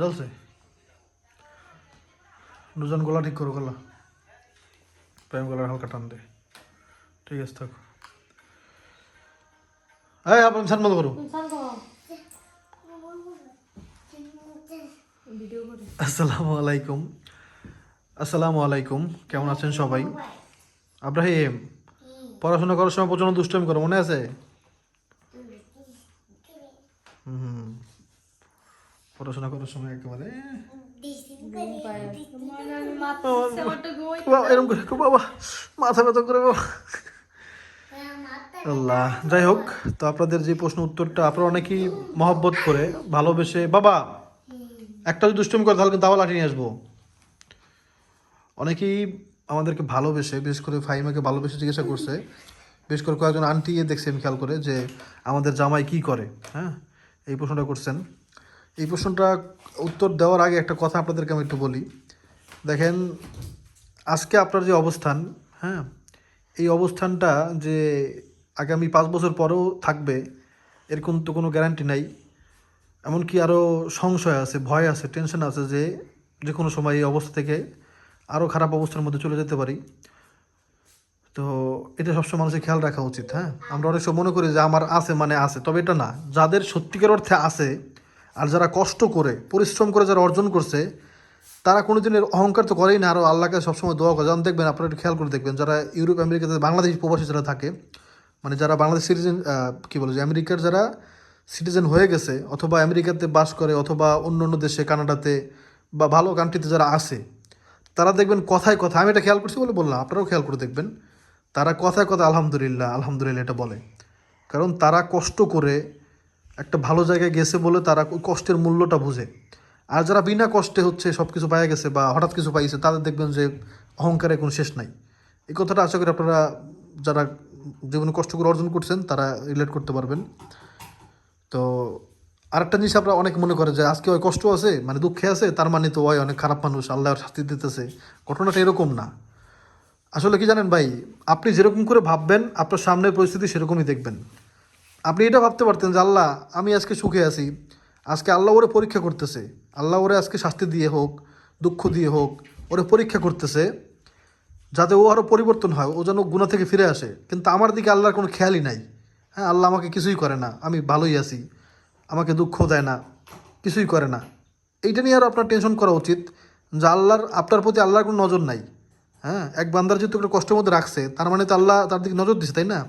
জ্বলছে? দুজন গলা ঠিক করো গলা। প্রেম গলার হালকা টান দে। ঠিক আছে থাকো। এই আপনার সান বন্ধ করো। আসসালামু আলাইকুম। আসসালামু আলাইকুম। কেমন আছেন সবাই? আব্রাহিম পড়াশোনা করার সময় প্রচণ্ড দুষ্টমি করো মনে আছে? হুম। পড়াশোনা করার সময় একেবারে এরকম করে বাবা, মাথা ব্যথা করে আল্লাহ, যাই হোক, তো আপনাদের যে প্রশ্ন উত্তরটা আপনারা অনেকেই মহব্বত করে ভালোবেসে, বাবা, একটা যদি দুষ্টমি করে, তাহলে কিন্তু আবার লাঠি নিয়ে আসব। অনেকেই আমাদেরকে ভালোবেসে, বিশেষ করে ফাইমাকে ভালোবেসে জিজ্ঞাসা করছে। বিশেষ করে কয়েকজন আন্টি দেখছি, আমি খেয়াল করে, যে আমাদের জামাই কি করে হ্যাঁ? এই প্রশ্নটা করছেন। এই প্রশ্নটা উত্তর দেওয়ার আগে একটা কথা আপনাদেরকে আমি একটু বলি। দেখেন, আজকে আপনার যে অবস্থান হ্যাঁ এই অবস্থানটা যে আগামী পাঁচ বছর পরেও থাকবে এরকম তো কোনো গ্যারান্টি নাই। এমনকি আরও সংশয় আছে, ভয় আছে টেনশন আছে যে যে কোনো সময় এই অবস্থা থেকে আরও খারাপ অবস্থার মধ্যে চলে যেতে পারি। তো এটা সবসময় মানুষের খেয়াল রাখা উচিত হ্যাঁ। আমরা অনেক সময় মনে করি যে আমার আছে মানে আছে, তবে এটা না। যাদের সত্যিকার অর্থে আছে আর যারা কষ্ট করে, পরিশ্রম করে যারা অর্জন করছে, তারা কোনো দিনের অহংকার তো করেই না। আরও আল্লাহকে সবসময় দোয়া করে। যেমন দেখবেন, আপনারা একটু খেয়াল করে দেখবেন, যারা ইউরোপ আমেরিকাতে বাংলাদেশ প্রবাসী যারা থাকে মানে যারা বাংলাদেশ সিটিজেন কী বলে যে, আমেরিকার যারা সিটিজেন হয়ে গেছে, অথবা আমেরিকাতে বাস করে, অথবা অন্য অন্য দেশে, কানাডাতে বা ভালো কান্ট্রিতে যারা আসে তারা দেখবেন কথায় কথা আমি এটা খেয়াল করছি বলে বললাম, আপনারাও খেয়াল করে দেখবেন, তারা কথায় কথা আলহামদুলিল্লাহ আলহামদুলিল্লাহ এটা বলে। কারণ তারা কষ্ট করে একটা ভালো জায়গায় গেছে বলে তারা ওই কষ্টের মূল্যটা বুঝে। আর যারা বিনা কষ্টে হচ্ছে সব কিছু পাইয়া গেছে বা হঠাৎ কিছু পাইছে, তাদের দেখবেন যে অহংকারের কোনো শেষ নাই। এই কথাটা আশা করি আপনারা যারা জীবনে কষ্ট করে অর্জন করছেন, তারা রিলেট করতে পারবেন। তো আরেকটা জিনিস আপনারা অনেক মনে করে যে আজকে ওই কষ্ট আছে মানে দুঃখে আছে, তার মানে তো ওই অনেক খারাপ মানুষ, আল্লাহর শাস্তি দিতেছে। ঘটনাটা এরকম না। আসলে কি জানেন ভাই, আপনি যেরকম করে ভাববেন, আপনার সামনের পরিস্থিতি সেরকমই দেখবেন। আপনি এটা ভাবতে পারতেন যে আল্লাহ, আমি আজকে সুখে আছি। আজকে আল্লাহ ওরে পরীক্ষা করতেছে। আল্লাহ ওরে আজকে শাস্তি দিয়ে হোক, দুঃখ দিয়ে হোক, ওরে পরীক্ষা করতেছে যাতে ও আরও পরিবর্তন হয়, ও যেন গুণা থেকে ফিরে আসে। কিন্তু আমার দিকে আল্লাহর কোনো খেয়ালই নাই। হ্যাঁ আল্লাহ আমাকে কিছুই করে না। আমি ভালোই আছি। আমাকে দুঃখ দেয় না। কিছুই করে না। এইটা নিয়ে আর আপনার টেনশন করা উচিত যে আল্লাহর, আপনার প্রতি আল্লাহর কোনো নজর নাই। হ্যাঁ এক বান্দার যেহেতু একটা কষ্টের মধ্যে রাখছে, তার মানে তো আল্লাহ তার দিকে নজর দিচ্ছে তাই না?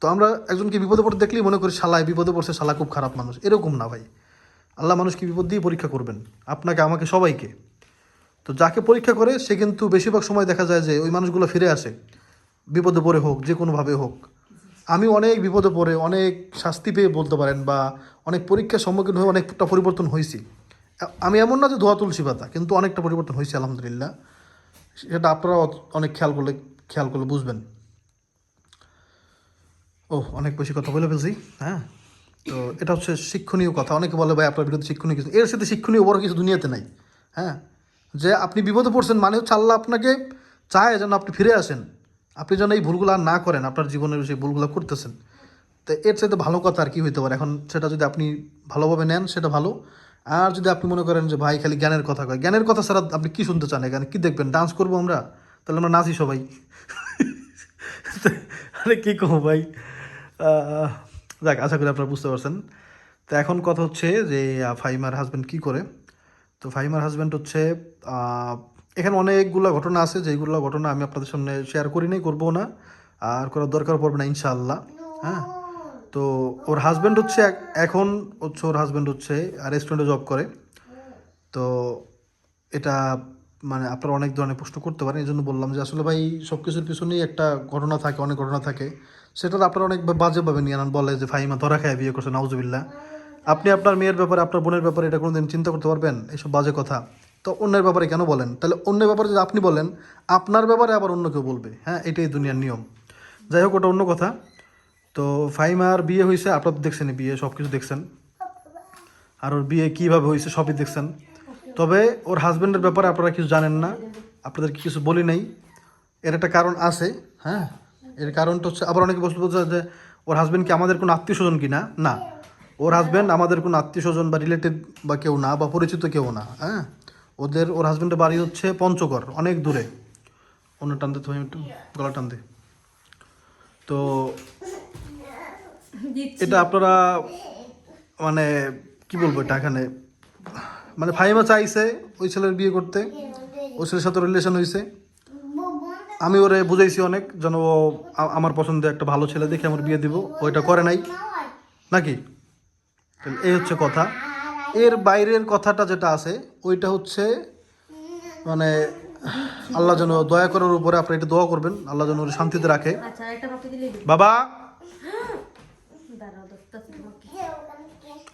তো আমরা একজনকে বিপদে পড়তে দেখলেই মনে করি, শালায়, বিপদে পড়ছে, শালা খুব খারাপ মানুষ। এরকম না ভাই। আল্লাহ মানুষকে বিপদ দিয়ে পরীক্ষা করবেন, আপনাকে, আমাকে, সবাইকে। তো যাকে পরীক্ষা করে, সে কিন্তু বেশিরভাগ সময় দেখা যায় যে ওই মানুষগুলো ফিরে আসে। বিপদে পড়ে হোক, যে কোনোভাবে হোক। আমি অনেক বিপদে পড়ে, অনেক শাস্তি পেয়ে বলতে পারেন বা অনেক পরীক্ষার সম্মুখীন হয়ে অনেকটা পরিবর্তন হয়েছি। আমি এমন না যে ধোয়া তুলসী পাতা, কিন্তু অনেকটা পরিবর্তন হয়েছে, আলহামদুলিল্লাহ। সেটা আপনারা অনেক খেয়াল করলে খেয়াল করলে বুঝবেন। ও অনেক বেশি কথা বলে ফেলছি হ্যাঁ? তো এটা হচ্ছে শিক্ষণীয় কথা। অনেকে বলে, ভাই, আপনার বিরুদ্ধে শিক্ষণীয় কিছু এর সাথে শিক্ষণীয় বড় কিছু দুনিয়াতে নাই হ্যাঁ? যে আপনি বিপদে পড়ছেন মানে হচ্ছে আল্লাহ আপনাকে চায় যেন আপনি ফিরে আসেন। আপনি যেন এই ভুলগুলো আর না করেন, আপনার জীবনের সেই ভুলগুলো করতেছেন। তো এর চাইতে ভালো কথা আর কি হইতে পারে? এখন সেটা যদি আপনি ভালোভাবে নেন, সেটা ভালো। আর যদি আপনি মনে করেন যে, ভাই, খালি জ্ঞানের কথা কয়। জ্ঞানের কথা ছাড়া আপনি কি শুনতে চান এখানে? কী দেখবেন? ডান্স করব আমরা? তাহলে আমরা নাচি সবাই। আরে কী কমো ভাই? যাক আশা করি আপনারা বুঝতে পারছেন। তো এখন কথা হচ্ছে যে আহ, ফাহিমার হাজব্যান্ড কি করে? তো ফাহিমার হাজব্যান্ড হচ্ছে এখানে অনেকগুলো ঘটনা আছে। যেগুলো ঘটনা আমি আপনাদের সামনে শেয়ার করি নাই করব না। আর করার দরকার পড়বে না ইনশাআল্লাহ। হ্যাঁ? তো ওর হাজব্যান্ড হচ্ছে এখন হচ্ছে ওর হাজব্যান্ড হচ্ছে রেস্টুরেন্টে জব করে। তো এটা মানে আপনারা অনেক ধরনের প্রশ্ন করতে পারেন এই জন্য বললাম যে আসলে ভাই সব কিছুর পিছনেই একটা ঘটনা থাকে, অনেক ঘটনা থাকে। সেটা আপনারা অনেক বাজেভাবে নিয়ে আনান বলে যে ফাহিমা ধরা খায়, বিয়ে করছে নাউজুবিল্লা আপনি আপনার মেয়ের ব্যাপারে, আপনার বোনের ব্যাপারে এটা কোনোদিন চিন্তা করতে পারবেন? এইসব বাজে কথা। তো অন্যের ব্যাপারে কেন বলেন? তাহলে অন্যের ব্যাপারে যদি আপনি বলেন, আপনার ব্যাপারে আবার অন্য কেউ বলবে। হ্যাঁ এটাই দুনিয়ার নিয়ম। যাই হোক, ওটা অন্য কথা। তো ফাহিমার বিয়ে হয়েছে আপনার দেখছেন বিয়ে সব কিছু দেখছেন। আর ওর বিয়ে কীভাবে হয়েছে সবই দেখছেন। তবে ওর হাজব্যান্ডের ব্যাপারে আপনারা কিছু জানেন না। আপনাদের কিছু বলি নাই। এর একটা কারণ আছে হ্যাঁ? এর কারণটা হচ্ছে আবার অনেকে বস্তু বলছে যে ওর হাজব্যান্ড কি আমাদের কোনো আত্মীয় স্বজন কি না। না ওর হাজব্যান্ড আমাদের কোনো আত্মীয় স্বজন বা রিলেটিভ বা কেউ না বা পরিচিত কেউ না হ্যাঁ? ওদের ওর হাজব্যান্ডের বাড়ি হচ্ছে পঞ্চগড় অনেক দূরে। অন্য টানতে তুমি একটু গলা টানতে। তো এটা আপনারা মানে কি বলব এটা এখানে? মানে ফাইমা চাইছে ওই ছেলের বিয়ে করতে। ওই ছেলের সাথে রিলেশন হয়েছে আমি ওরে বুঝাইছি অনেক যেন ও আমার পছন্দে একটা ভালো ছেলে দেখে আমার বিয়ে দিব। ওইটা করে নাই। নাকি? এই হচ্ছে কথা। এর বাইরের কথাটা যেটা আছে ওইটা হচ্ছে মানে আল্লাহ যেন দয়া করার উপরে আপনারা এটা দোয়া করবেন। আল্লাহ যেন ওরে শান্তিতে রাখে। আচ্ছা বাবা!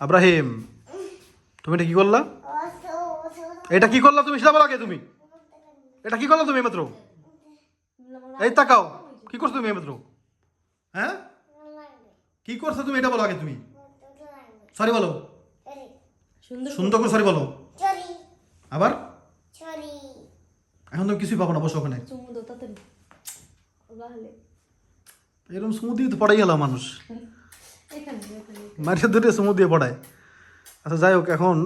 আব্রাহিম তুমি এটা কি করলা? এটা কি করলা তুমি সেটা বলো আগে তুমি। এটা কি করলা তুমি মাত্র? এই তাকাও। কি করছ তুমি মাত্র? হ্যাঁ? কি করছ তুমি এটা বলো আগে তুমি। সরি বলো। সুন্দর সুন্দর করে সরি বলো। আবার? এখন তুমি কিছুই পাবো না বসো ওখানে। এরকম সমুদ্র তো পড়াই গেল মানুষ। মাটির দূরে সমুদ্র দিয়ে পড়ায়। আচ্ছা যাই হোক এখন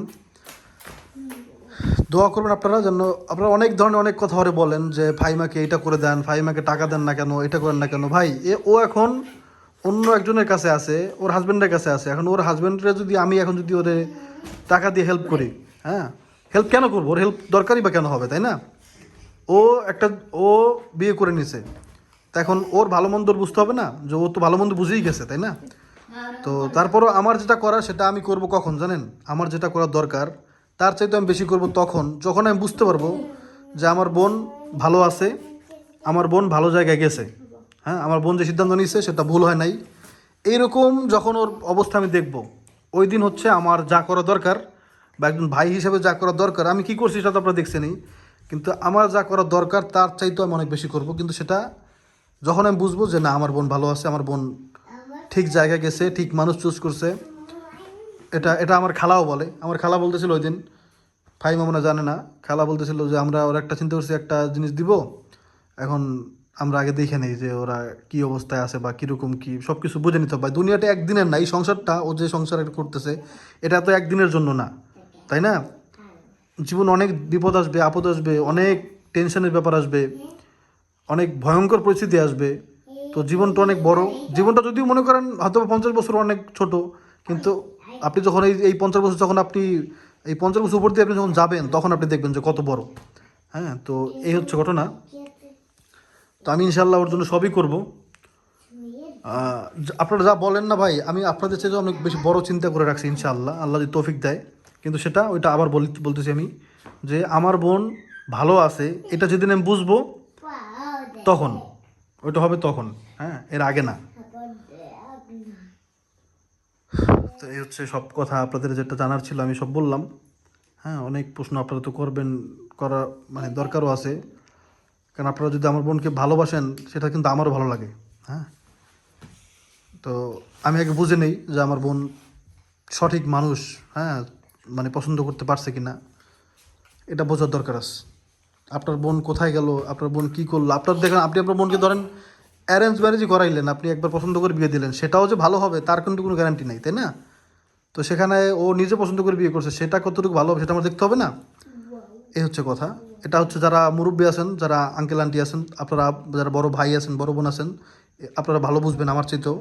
দোয়া করবেন আপনারা যেন আপনারা অনেক ধরনের অনেক কথা হরে বলেন যে ফাইমাকে এটা করে দেন ফাইমাকে টাকা দেন না কেন, এটা করেন না কেন। ভাই, এ, ও এখন অন্য একজনের কাছে আছে, ওর হাজব্যান্ডের কাছে আছে। এখন ওর হাজব্যান্ডের যদি আমি এখন যদি ওরে টাকা দিয়ে হেল্প করি হ্যাঁ হেল্প কেন করব? ওর হেল্প দরকারই বা কেন হবে, তাই না? ও একটা, ও বিয়ে করে নিছে। তা এখন ওর ভালো মন্দ বুঝতে হবে না, যে ও তো ভালো মন্দ বুঝেই গেছে, তাই না? তো তারপরও আমার যেটা করা সেটা আমি করব কখন জানেন? আমার যেটা করার দরকার তার চাইতে আমি বেশি করব তখন, যখন আমি বুঝতে পারব যে আমার বোন ভালো আছে, আমার বোন ভালো জায়গায় গেছে হ্যাঁ আমার বোন যে সিদ্ধান্ত নিয়েছে সেটা ভুল হয় নাই। এইরকম যখন ওর অবস্থা আমি দেখব, ওই দিন হচ্ছে আমার যা করা দরকার বা একজন ভাই হিসেবে যা করা দরকার, আমি কি করছি সেটা তো আপনারা দেখছেনই, কিন্তু আমার যা করা দরকার তার চাইতেও আমি অনেক বেশি করব। কিন্তু সেটা যখন আমি বুঝব যে না, আমার বোন ভালো আছে, আমার বোন ঠিক জায়গায় গেছে, ঠিক মানুষ চুজ করছে এটা এটা আমার খালাও বলে। আমার খালা বলতেছিল ওই দিন ফাইমা মনে জানে না, খালা বলতেছিল যে আমরা ওরা একটা চিন্তা করছি একটা জিনিস দিব। এখন আমরা আগে দেখে নিই যে ওরা কি অবস্থায় আছে বা কীরকম কী সব কিছু বুঝে নিতে হবে। দুনিয়াটা একদিনের না, এই সংসারটা, ও যে সংসার করতেছে, এটা তো একদিনের জন্য না, তাই না? জীবন অনেক বিপদ আসবে, আপদ আসবে, অনেক টেনশনের ব্যাপার আসবে, অনেক ভয়ঙ্কর পরিস্থিতি আসবে। তো জীবনটা অনেক বড়। জীবনটা যদিও মনে করেন হয়তো পঞ্চাশ বছর অনেক ছোট, কিন্তু আপনি যখন এই এই পঞ্চাশ বছর যখন আপনি এই পঞ্চাশ বছর উপর দিয়ে আপনি যখন যাবেন, তখন আপনি দেখবেন যে কত বড়। হ্যাঁ তো এই হচ্ছে ঘটনা। তো আমি ইনশাল্লাহ ওর জন্য সবই করব। আপনারা যা বলেন না ভাই, আমি আপনাদের চেয়ে অনেক বেশি বড় চিন্তা করে রাখছি ইনশাআল্লাহ। আল্লাহ যদি তৌফিক দেয়। কিন্তু সেটা, ওইটা আবার বল- বলতেছি আমি যে আমার বোন ভালো আছে, এটা যেদিন আমি বুঝব, তখন। ওইটা হবে তখন। হ্যাঁ এর আগে না। তো এই হচ্ছে সব কথা আপনাদের যেটা জানার ছিল, আমি সব বললাম। হ্যাঁ অনেক প্রশ্ন আপনারা তো করবেন, করা মানে দরকারও আছে। কারণ আপনারা যদি আমার বোনকে ভালোবাসেন, সেটা কিন্তু আমারও ভালো লাগে। হ্যাঁ? তো আমি আগে বুঝে নেই যে আমার বোন সঠিক মানুষ হ্যাঁ মানে পছন্দ করতে পারছে কি না এটা বোঝার দরকার আছে। আপনার বোন কোথায় গেল, আপনার বোন কী করল? আপনার দেখেন, আপনি আপনার বোনকে ধরেন অ্যারেঞ্জ ম্যারেজই করাইলেন, আপনি একবার পছন্দ করে বিয়ে দিলেন, সেটাও যে ভালো হবে, তার কিন্তু কোনো গ্যারান্টি নাই, তাই না? তো সেখানে ও নিজে পছন্দ করে বিয়ে করছে, সেটা কতটুকু ভালো হবে সেটা আমার দেখতে হবে না? এই হচ্ছে কথা। এটা হচ্ছে যারা মুরব্বী আছেন, যারা আঙ্কেল আন্টি আছেন, আপনারা যারা বড় ভাই আছেন, বড় বোন আছেন আপনারা ভালো বুঝবেন আমার চাইতেও।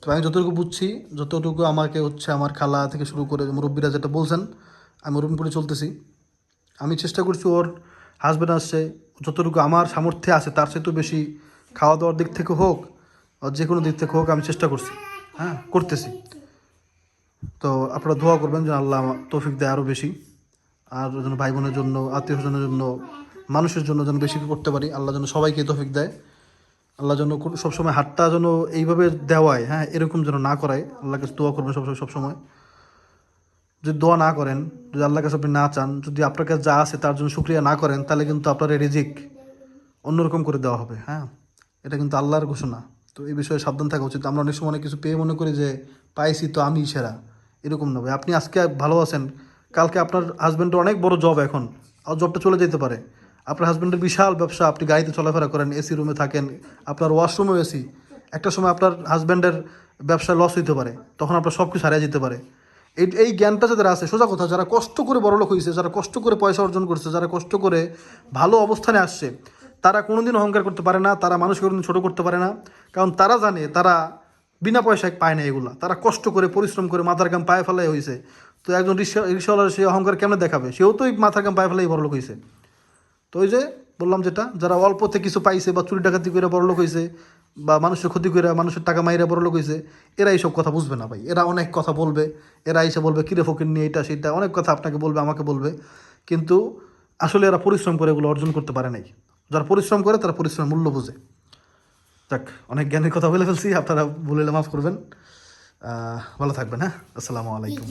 তো আমি যতটুকু বুঝছি, যতটুকু আমাকে হচ্ছে আমার খালা থেকে শুরু করে মুরব্বীরা যেটা বলছেন, আমি ওরকম করে চলতেছি। আমি চেষ্টা করছি ওর হাজব্যান্ড আসছে, যতটুকু আমার সামর্থ্যে আছে, তার চাইতেও বেশি খাওয়া দাওয়ার দিক থেকে হোক যে কোনো দিক থেকে হোক, আমি চেষ্টা করছি। হ্যাঁ করতেছি। তো আপনারা দোয়া করবেন যেন আল্লাহ তৌফিক দেয় আরও বেশি। আর যেন ভাই বোনের জন্য আত্মীয় স্বজনের জন্য, মানুষের জন্য যেন বেশি করতে পারি। আল্লাহ যেন সবাইকে তৌফিক দেয়। আল্লাহ যেন সবসময় হাতটা যেন এইভাবে দেওয়ায় হ্যাঁ এরকম যেন না করায়। আল্লাহকে দোয়া করবেন সবসময় সবসময়। যদি দোয়া না করেন, যদি আল্লাহ কাছে আপনি না চান, যদি আপনার কাছে যা আছে তার জন্য শুক্রিয়া না করেন, তাহলে কিন্তু আপনার এই রিজিক অন্যরকম করে দেওয়া হবে হ্যাঁ। এটা কিন্তু আল্লাহর ঘোষণা। তো এই বিষয়ে সাবধান থাকা উচিত। আমরা অনেক সময় অনেক কিছু পেয়ে মনে করি যে, পাইছি তো আমি সেরা। এরকম নবে আপনি আজকে ভালো আছেন। কালকে আপনার হাজব্যান্ডের অনেক বড় জব এখন। আর জবটা চলে যেতে পারে। আপনার হাজব্যান্ডের বিশাল ব্যবসা। আপনি গাড়িতে চলাফেরা করেন এসি রুমে থাকেন, আপনার ওয়াশরুমেও এসি একটা সময় আপনার হাজব্যান্ডের ব্যবসা লস হইতে পারে। তখন আপনার সব কিছু হারিয়ে যেতে পারে। এই এই জ্ঞানটা যাদের আছে, সোজা কথা, যারা কষ্ট করে বড়লোক হয়েছে যারা কষ্ট করে পয়সা অর্জন করছে, যারা কষ্ট করে ভালো অবস্থানে আসছে, তারা কোনোদিন অহংকার করতে পারে না, তারা মানুষকে কোনোদিন ছোটো করতে পারে না। কারণ তারা জানে, তারা বিনা পয়সায় পায় না এগুলা। তারা কষ্ট করে, পরিশ্রম করে মাথার গাম পায়ে ফেলাই হয়েছে তো একজন রিক্সা রিক্সাওয়ালার সে অহংকার কেমনে দেখাবে? সেও তো মাথার গাম পায়ে ফেলাই বড়লোক হয়েছে তো ওই যে বললাম যেটা, যারা অল্পতে কিছু পাইছে বা চুরি ডাকাতি করে বড়লোক হয়েছে বা মানুষের ক্ষতি করে মানুষের টাকা মাইরা বড়লোক হয়েছে এরা এইসব কথা বুঝবে না ভাই। এরা অনেক কথা বলবে, এরা এসে বলবে, কিরে ফকির, নিয়ে এটা সেটা। অনেক কথা আপনাকে বলবে, আমাকে বলবে। কিন্তু আসলে এরা পরিশ্রম করে এগুলো অর্জন করতে পারে নাই। যারা পরিশ্রম করে, তারা পরিশ্রমের মূল্য বোঝে। যাক, অনেক জ্ঞানের কথা বলে ফেলছি, আপনারা বলে মাফ করবেন। ভালো থাকবেন হ্যাঁ? আসসালামু আলাইকুম।